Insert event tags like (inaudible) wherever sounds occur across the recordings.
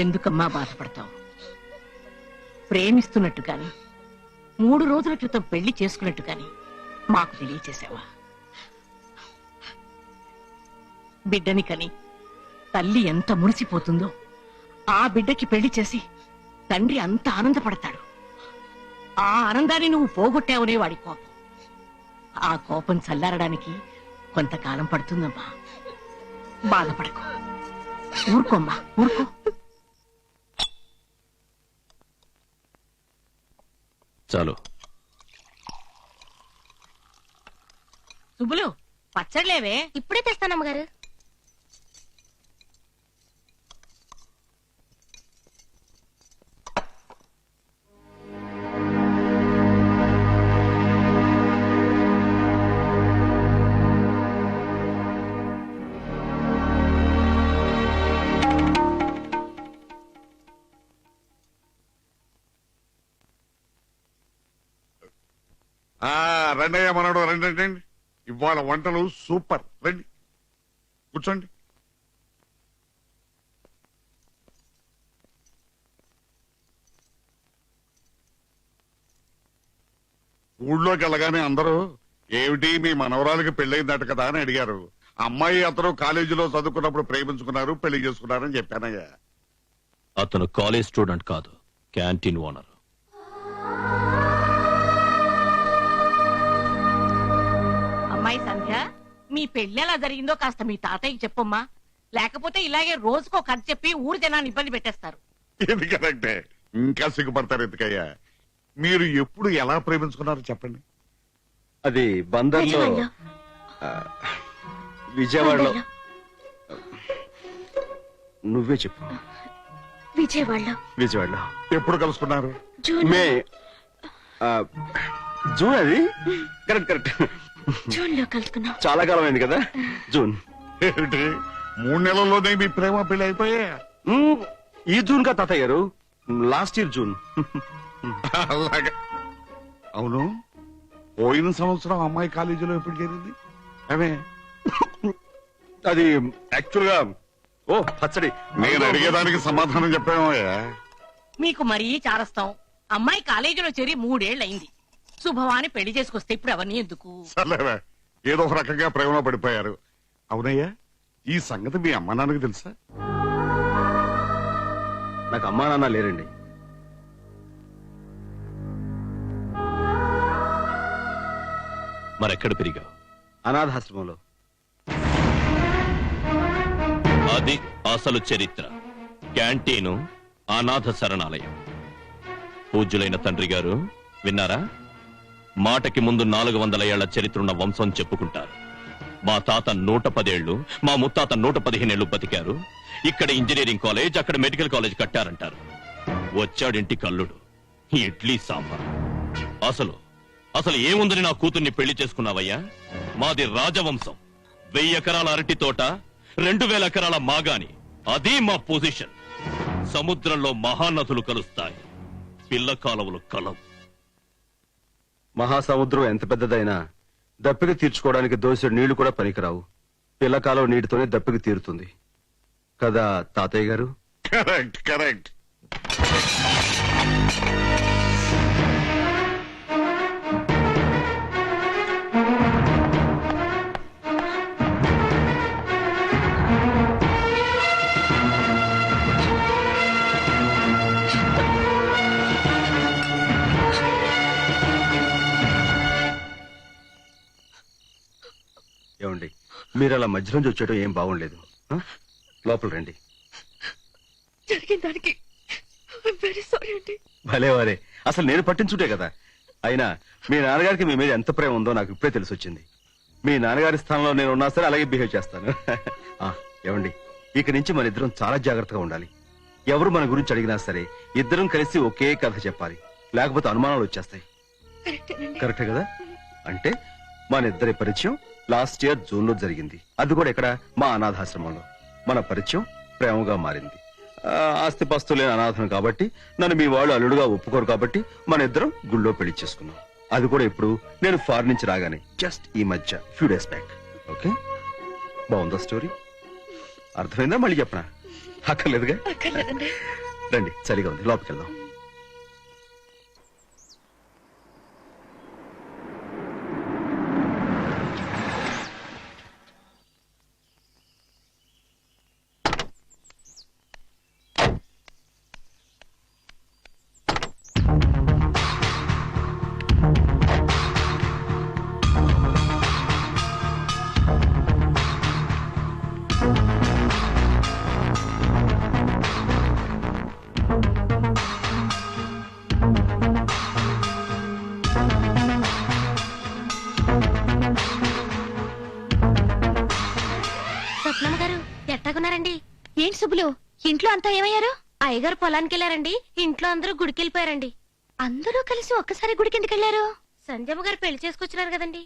ఎందుకమ్మా బాధపడతావు? ప్రేమిస్తున్నట్టు కాని మూడు రోజుల క్రితం పెళ్ళి చేసుకున్నట్టు కాని మాకు తెలియచేసావా బిడ్డని కని తల్లి ఎంత మురిసిపోతుందో ఆ బిడ్డకి పెళ్ళి చేసి తండ్రి అంత ఆనందపడతాడు. ఆ ఆనందాన్ని నువ్వు పోగొట్టావనే వాడి కోపం. ఆ కోపం చల్లారడానికి కొంతకాలం పడుతుందమ్మా. బాధపడకు. ఊరుకోమ్మా ఊరుకో. చాలు. సుబ్బులు పచ్చడిలేవే ఇప్పుడే తెస్తానమ్మగారు. ఆ రండయ్య మనడు రండి రండి. ఇవాళ వంటలు సూపర్. రండి. కూర్చోండి. ఊళ్ళోకి వెళ్ళగానే అందరూ ఏమిటి మీ మనవరాలకి పెళ్ళయిందట కదా అని అడిగారు. అమ్మాయి అతను కాలేజీలో చదువుకున్నప్పుడు ప్రేమించుకున్నారు పెళ్ళి చేసుకున్నారని చెప్పానయ్యా. అతను కాలేజ్ స్టూడెంట్ కాదు క్యాంటీన్ ఓనర్. అమ్మాయి సంధ్య మీ పెళ్ళి ఎలా జరిగిందో కాస్త మీ తాతయ్యకి చెప్పమ్మా. లేకపోతే ఇలాగే రోజుకో కథ చెప్పి ఊరి జనాన్ని ఇబ్బంది పెట్టేస్తారు. ఇది కరెక్టే. ఇంకా సిగ్గుపడతారు ఎందుకయ్యా? మీరు ఎప్పుడు ఎలా ప్రేమించుకున్నారో చెప్పండి. అది బందర్లో విజయవాడలో. ఆ, విజయవాడలో. బందర్లో. నువ్వే చెప్పు. విజయవాడలో. విజయవాడలో. ఎప్పుడు కలుసుకున్నారు? జూన్ మే ఆ, జూన్ అది? Correct correct. జూన్లో కలుసుకున్నాం. చాలా కాలం అయింది కదా? జూన్. ఏమిటి? మూడు నెలల్లోనే మీ ప్రేమ పెళ్ళి అయిపోయా? ఈ జూన్ కా తాతయ్య గారు? Last year June. అలాగే. అవును. పోయిన సంవత్సరం అమ్మాయి కాలేజీలో ఎప్పుడు చేరింది? అవే అది యాక్చువల్గా ఓ పచ్చడి. నేను అడిగేదానికి సమాధానం చెప్పామయ్యా. మీకు మరీ చారస్తాం. అమ్మాయి కాలేజీలో చేరి మూడేళ్ళయింది శుభవాని పెళ్ళి చేసుకొస్తే ఇప్పుడు అవన్నీ ఎందుకు? సర్లేవే. ఏదో ఒక రకంగా ప్రేమలో పడిపోయారు. అవునయ్యా ఈ సంగతి మీ అమ్మ నాన్నకి తెలుసా? నాకు అమ్మా నాన్న లేరండి. మరెక్కడ పెరిగావు? అనాథాశ్రమంలో. అది అసలు చరిత్ర. క్యాంటీను అనాథ శరణాలయం. పూజ్యులైన తండ్రి గారు విన్నారా? మాటకి ముందు నాలుగు వందల ఏళ్ళ చరిత్రున్న వంశం చెప్పుకుంటారు. మా తాత నూట పదేళ్ళు మా ముత్తాత నూట పదిహేనేళ్ళు బతికారు. ఇక్కడ ఇంజనీరింగ్ కాలేజ్ అక్కడ మెడికల్ కాలేజ్ కట్టారంటారు. వచ్చాడింటి కల్లుడు ఇడ్లీ సాంబార్. అసలు అసలు ఏముందని నా కూతుర్ని పెళ్ళి చేసుకున్నావయ్యా? మాది రాజవంశం. వెయ్యి ఎకరాల అరటి తోట రెండు వేల ఎకరాల మాగాని. అది మా పొజిషన్. సముద్రంలో మహానదులు కలుస్తాయి. పిల్ల కాలువలు కలవు. మహాసముద్రం ఎంత పెద్దదైనా దప్పిక తీర్చుకోవడానికి దోసెడు నీళ్ళు కూడా పనికిరావు. పిల్లకాలం నీటితోనే దప్పిక తీరుతుంది. కదా తాతయ్య గారు? Correct correct. మీరు అలా మధ్య నుంచి వచ్చేయడం ఏం బాగుండలేదు? లోపల రండి. జరిగిన దానికి వెరీ సారీ అండి. భలే వారే. అసలు నేను పట్టించుంటే కదా. అయినా మీ నాన్నగారికి మీ మీద ఎంత ప్రేమ ఉందో నాకు ఇప్పుడే తెలిసి వచ్చింది మీ నాన్నగారి స్థానంలో నేను ఉన్నా సరే అలాగే బిహేవ్ చేస్తాను. (laughs) ఆ, ఏమండి? ఇక నుంచి మన ఇద్దరం చాలా జాగ్రత్తగా ఉండాలి. ఎవరు మన గురించి అడిగినా సరే ఇద్దరం కలిసి ఒకే కథ చెప్పాలి. లేకపోతే అనుమానాలు వచ్చేస్తాయి. కరెక్టేనండి కరెక్టే కదా? అంటే మన ఇద్దరి పరిచయం లాస్ట్ ఇయర్ జూన్లో జరిగింది. అది కూడా ఇక్కడ మా అనాథాశ్రమంలో. మన పరిచయం ప్రేమగా మారింది. ఆస్తిపాస్తు లేని అనాథం కాబట్టి నన్ను మీ వాళ్ళు అల్లుడుగా ఒప్పుకోరు కాబట్టి మన ఇద్దరం గుళ్ళో పెళ్ళి చేసుకున్నాం. అది కూడా ఇప్పుడు నేను ఫారెన్ నుంచి రాగానే జస్ట్ ఈ మధ్య ఫ్యూ డేస్ బ్యాక్ ఓకే బాగుందా స్టోరీ అర్థమైందా? మళ్ళీ చెప్పనా? అక్కర్లేదుగా? రండి చలిగా ఉంది. లోపలికి వెళ్దాం. ఏంటి సుబ్బులు ఇంట్లో అంతా ఏమయ్యారు? అయ్యగారు పొలానికి వెళ్ళారండి. ఇంట్లో అందరూ గుడికి వెళ్ళిపోయారండి అందరూ కలిసి ఒక్కసారి గుడికి ఎందుకు వెళ్ళారు? సంజయమ్మ గారు పెళ్ళి చేసుకొచ్చినారు కదండి.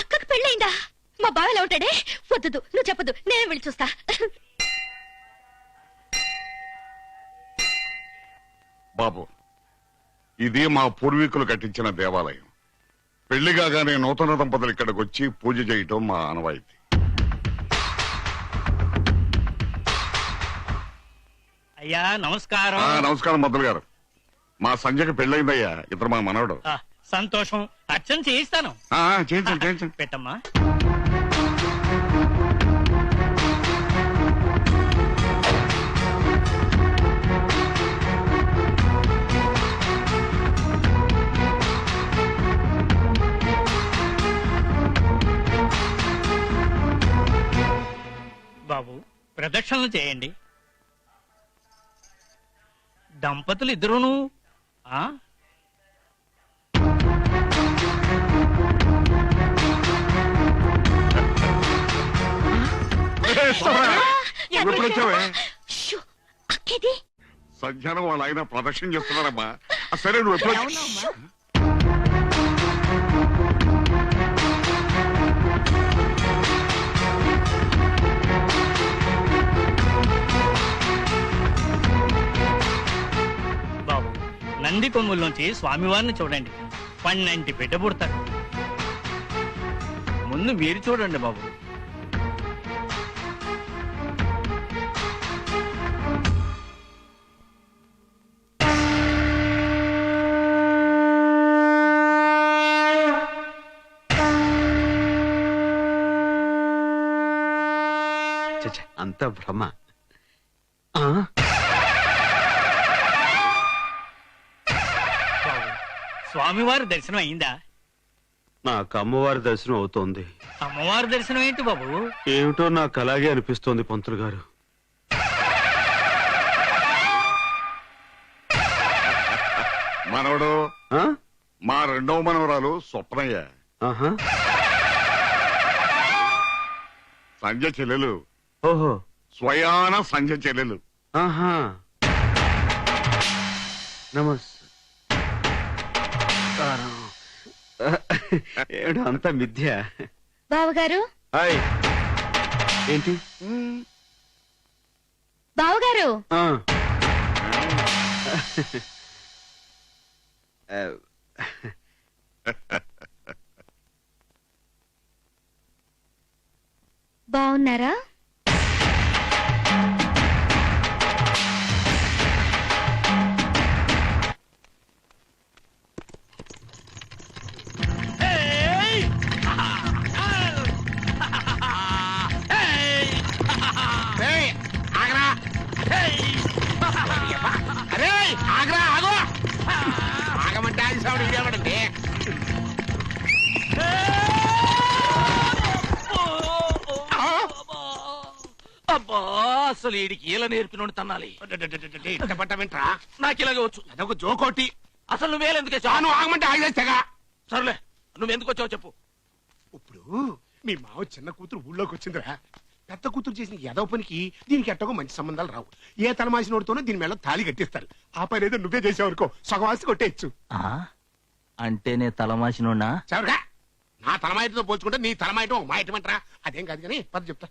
అక్కకు పెళ్ళయిందా? మా బావ ఎలా ఉంటాడే? వద్దు నువ్వు చెప్పదు నేనే వెళ్ళి చూస్తా. బాబు ఇది మా పూర్వీకులు కట్టించిన దేవాలయం. పెళ్ళి కాగానే నూతన దంపతులు ఇక్కడికి వచ్చి పూజ చేయటం మా ఆనవాయితీ. అయ్యా నమస్కారం. ఆ, నమస్కారం మద్దులు గారు. మా సంజయ్కి పెళ్ళయిందయ్యా ఇద్దరు మా మనవడు. ఆ, సంతోషం. అర్చన చేయిస్తాను. ఆ, ఆ, చేయించండి చేయించండి. పెట్టమ్మా. బాబు ప్రదక్షిణలు చేయండి. దంపతులు ఇద్దరును ఆ నువ్వు ఎప్పుడు వచ్చావే షూ, అక్కేది సంధ్యానం వాళ్ళ ఆయన ప్రదక్షిణ చేస్తున్నారమ్మా. ఆ, సరే నువ్వు ఎప్పుడు వచ్చావు? అవునమ్మా. కొమ్ముల్లోంచి స్వామివారిని చూడండి. పన్నెండు బిడ్డ పుడతాడు ముందు మీరు చూడండి బాబు. అంత భ్రమ. స్వామివారి దర్శనం అయిందా? నాకు అమ్మవారి దర్శనం అవుతోంది. అమ్మవారి దర్శనం ఏంటి బాబు? ఏమిటో నాకు అలాగే అనిపిస్తోంది పంతులు గారు. మనవడు ఆ? మా రెండవ మనవరాలు స్వప్నయ్య. ఆహా. సంజ చెల్లెలు. ఓహో. స్వయాన సంజ చెల్లెలు. ఆహా. నమస్ ఏమిటో అంతా మిథ్య. బావగారు? హాయ్. ఏంటి? బావగారు? ఆ. ఆ, బాగున్నారా అబ్బా అసలు ఈడికి ఇలా నేర్పినోడు తన్నాలి. పట్టమంటరా నాకు ఇలాగే వచ్చు అదొక జోకోటి అసలు నువ్వేలెందుకే చాను ఆగమంటే ఆగేస్తాగా సర్లే నువ్వు ఎందుకు వచ్చావు చెప్పు. ఇప్పుడు మీ మావ చిన్న కూతురు ఊళ్ళోకి వచ్చిందిరా. పెద్ద కూతురు చేసిన ఎదవ పనికి దీనికి ఎట్టగో మంచి సంబంధాలు రావు. ఏ తలమాసినోడితోనో దీని మేళ తాళి కట్టిస్తారు. ఆ పని ఏదో నువ్వే చేసావనుకో సగవాసి కొట్టేయచ్చు. అంటే నే తలమాసినోడా? చవరగా నా తలమాయటతో పోల్చుకుంటే నీ తలమాయటం మాయటమంటరా అదేం కాదు కానీ పద చెప్తా.